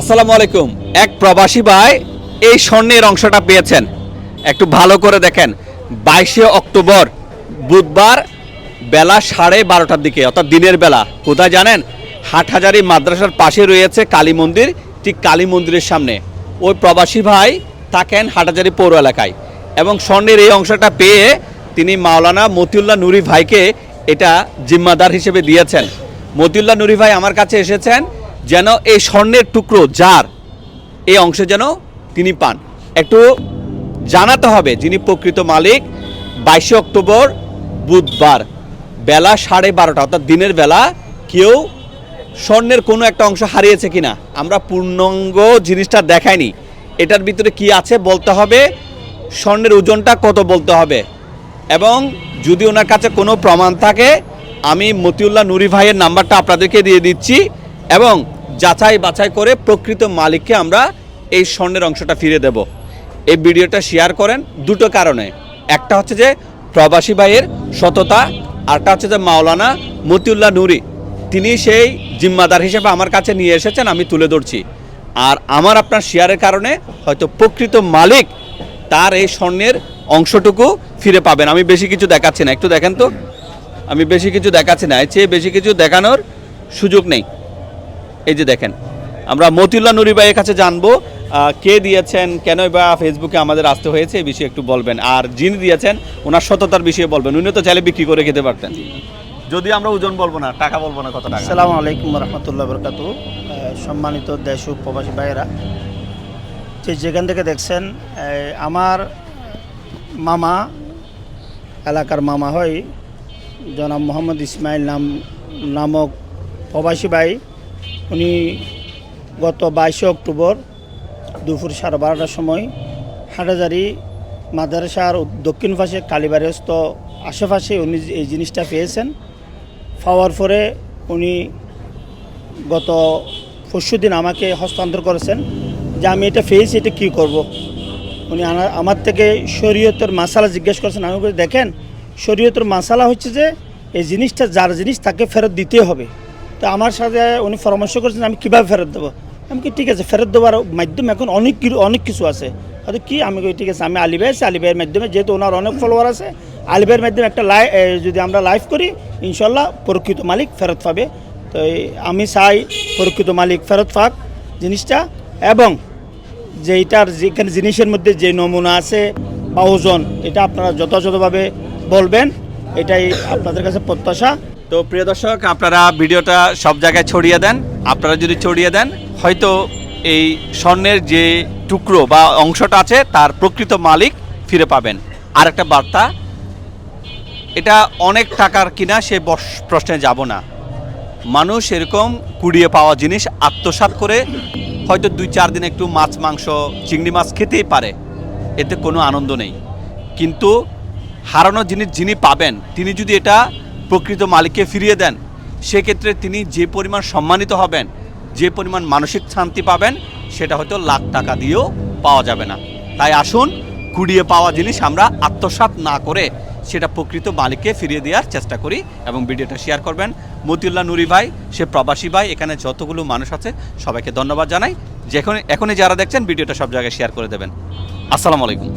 আসসালামু আলাইকুম। এক প্রবাসী ভাই এই স্বর্ণের অংশটা পেয়েছেন। একটু ভালো করে দেখেন। বাইশে অক্টোবর, বুধবার বেলা সাড়ে বারোটার দিকে, অর্থাৎ দিনের বেলা। কোথায় জানেন? হাটহাজারি মাদ্রাসার পাশে রয়েছে কালী মন্দির, ঠিক কালী মন্দিরের সামনে। ওই প্রবাসী ভাই থাকেন হাটহাজারি পৌর এলাকায় এবং স্বর্ণের এই অংশটা পেয়ে তিনি মাওলানা মতিউল্লাহ নুরি ভাইকে এটা জিম্মাদার হিসেবে দিয়েছেন। মতিউল্লাহ নুরি ভাই আমার কাছে এসেছেন যেন এই স্বর্ণের টুকরো যার, এই অংশে যেন তিনি পান। একটু জানাতে হবে, যিনি প্রকৃত মালিক, বাইশে অক্টোবর বুধবার, বেলা সাড়ে বারোটা, অর্থাৎ দিনের বেলা কেউ স্বর্ণের কোনো একটা অংশ হারিয়েছে কিনা। আমরা পূর্ণাঙ্গ জিনিসটা দেখাইনি। এটার ভিতরে কি আছে বলতে হবে, স্বর্ণের ওজনটা কত বলতে হবে। এবং যদি ওনার কাছে কোনো প্রমাণ থাকে, আমি মতিউল্লাহ নুরি ভাইয়ের নাম্বারটা আপনাদেরকে দিয়ে দিচ্ছি। এবং যাচাই বাছাই করে প্রকৃত মালিককে আমরা এই স্বর্ণের অংশটা ফিরে দেব। এই ভিডিওটা শেয়ার করেন দুটো কারণে। একটা হচ্ছে যে প্রবাসী ভাইয়ের সততা আরটা হচ্ছে যে মাওলানা মতিউল্লাহ নুরি। তিনি সেই জিম্মাদার হিসেবে আমার কাছে নিয়ে এসেছেন, আমি তুলে ধরছি। আর আমার আপনার শেয়ারের কারণে হয়তো প্রকৃত মালিক তার এই স্বর্ণের অংশটুকু ফিরে পাবেন। আমি বেশি কিছু দেখাচ্ছি না। একটু দেখেন তো। আমি বেশি কিছু দেখাচ্ছি না। এর চেয়ে বেশি কিছু দেখানোর সুযোগ নেই। এই যে দেখেন আমরা মতিউল্লাহ নুরি ভাইয়ের কাছে জানব কে দিয়েছেন কেন বা ফেসবুকে আমাদের আসতে হয়েছে এই বিষয়ে একটু বলবেন। আর যিনি দিয়েছেন ওনার সততার বিষয়ে বলবেন। উনি তো চাইলে বিক্রি করে খেতে পারতেন। যদি আমরা ওজন বলব না টাকা বলব না কত টাকা? আসসালামু আলাইকুম রহমতুল্লাহ বরকাত সম্মানিত দেশ ও প্রবাসী ভাইয়েরা যে যেখান থেকে দেখছেন আমার মামা এলাকার মামা হয় জনাব মোহাম্মদ ইসমাইল নাম নামক প্রবাসী ভাই। উনি গত বাইশে অক্টোবর দুপুর সাড়ে বারোটার সময় হাটাজারি মাদ্রাসার দক্ষিণ পাশে কালীবাড়িস্থ আশেপাশে উনি এই জিনিসটা পেয়েছেন, পাওয়ার পরে উনি গত পরশু দিন আমাকে হস্তান্তর করেছেন যে আমি এটা পেয়েছি, এটা কী করব। উনি আমার থেকে শরীয়তের মাসালা জিজ্ঞেস করেছেন, আমি দেখেন, শরীয়তের মাসালা হচ্ছে যে এই জিনিসটা, যার জিনিস তাকে ফেরত দিতে হবে তো আমার সাথে উনি পরামর্শ করেছেন আমি কীভাবে ফেরত দেবো। আমি কি ঠিক আছে, ফেরত দেওয়ার মাধ্যম এখন অনেক অনেক কিছু আছে। হয়তো কি, আমি ঠিক আছে, আমি আলী ভাই আছি, আলী ভাইয়ের মাধ্যমে যেহেতু ওনার অনেক ফলোয়ার আছে, আলী ভাইয়ের মাধ্যমে একটা লাই যদি আমরা লাইভ করি ইনশাল্লাহ প্রকৃত মালিক ফেরত পাবে। তো আমি চাই প্রকৃত মালিক ফেরত পাক জিনিসটা এবং যে এটার যেখানে জিনিসের মধ্যে যে নমুনা আছে বা ওজন, এটা আপনারা যথাযথভাবে বলবেন। এটাই আপনাদের কাছে প্রত্যাশা। তো প্রিয় দর্শক, আপনারা ভিডিওটা সব জায়গায় ছড়িয়ে দেন। আপনারা যদি ছড়িয়ে দেন, হয়তো এই স্বর্ণের যে টুকরো বা অংশটা আছে, তার প্রকৃত মালিক ফিরে পাবেন। আর একটা বার্তা, এটা অনেক টাকার কিনা, সে প্রশ্নে যাব না। মানুষ এরকম কুড়িয়ে পাওয়া জিনিস আত্মসাৎ করে, হয়তো দুই চার দিন একটু মাছ, মাংস, চিংড়ি মাছ খেতেই পারে। এতে কোনো আনন্দ নেই। কিন্তু হারানো জিনিস যিনি পাবেন, তিনি যদি এটা প্রকৃত মালিককে ফিরিয়ে দেন। সেক্ষেত্রে তিনি যে পরিমাণ সম্মানিত হবেন, যে পরিমাণ মানসিক শান্তি পাবেন, সেটা হয়তো লাখ টাকা দিয়েও পাওয়া যাবে না। তাই আসুন, কুড়িয়ে পাওয়া জিনিস আমরা আত্মসাৎ না করে সেটা প্রকৃত মালিককে ফিরিয়ে দেওয়ার চেষ্টা করি এবং ভিডিওটা শেয়ার করবেন। মতিউল্লাহ নুরি ভাই, সে প্রবাসী ভাই, এখানে যতগুলো মানুষ আছে, সবাইকে ধন্যবাদ জানাই। যেখানে এখনই যারা দেখছেন, ভিডিওটা সব জায়গায় শেয়ার করে দেবেন। আসসালামু আলাইকুম।